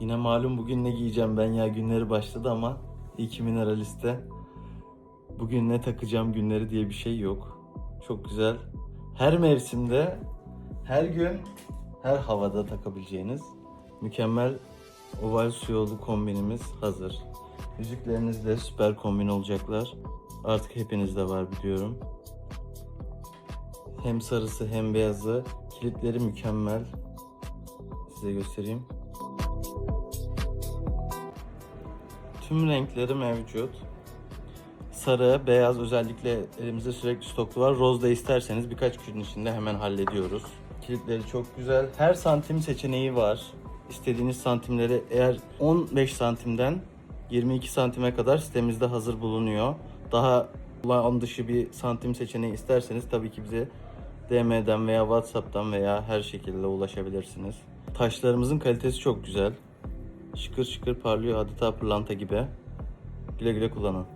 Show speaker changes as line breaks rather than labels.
Yine malum bugün ne giyeceğim ben ya günleri başladı ama iki mineraliste bugün ne takacağım günleri diye bir şey yok. Çok güzel. Her mevsimde, her gün, her havada takabileceğiniz mükemmel oval su yolu kombinimiz hazır. Yüzükleriniz de süper kombin olacaklar. Artık hepinizde var biliyorum. Hem sarısı hem beyazı. Kilitleri mükemmel. Size göstereyim. Tüm renkleri mevcut. Sarı, beyaz özellikle elimizde sürekli stoklu var. Roz da isterseniz birkaç gün içinde hemen hallediyoruz. Kilitleri çok güzel. Her santim seçeneği var. İstediğiniz santimleri eğer 15 santimden 22 santime kadar sitemizde hazır bulunuyor. Daha alan dışı bir santim seçeneği isterseniz tabii ki bize DM'den veya WhatsApp'tan veya her şekilde ulaşabilirsiniz. Taşlarımızın kalitesi çok güzel. Şıkır şıkır parlıyor adeta pırlanta gibi. Güle güle kullanın.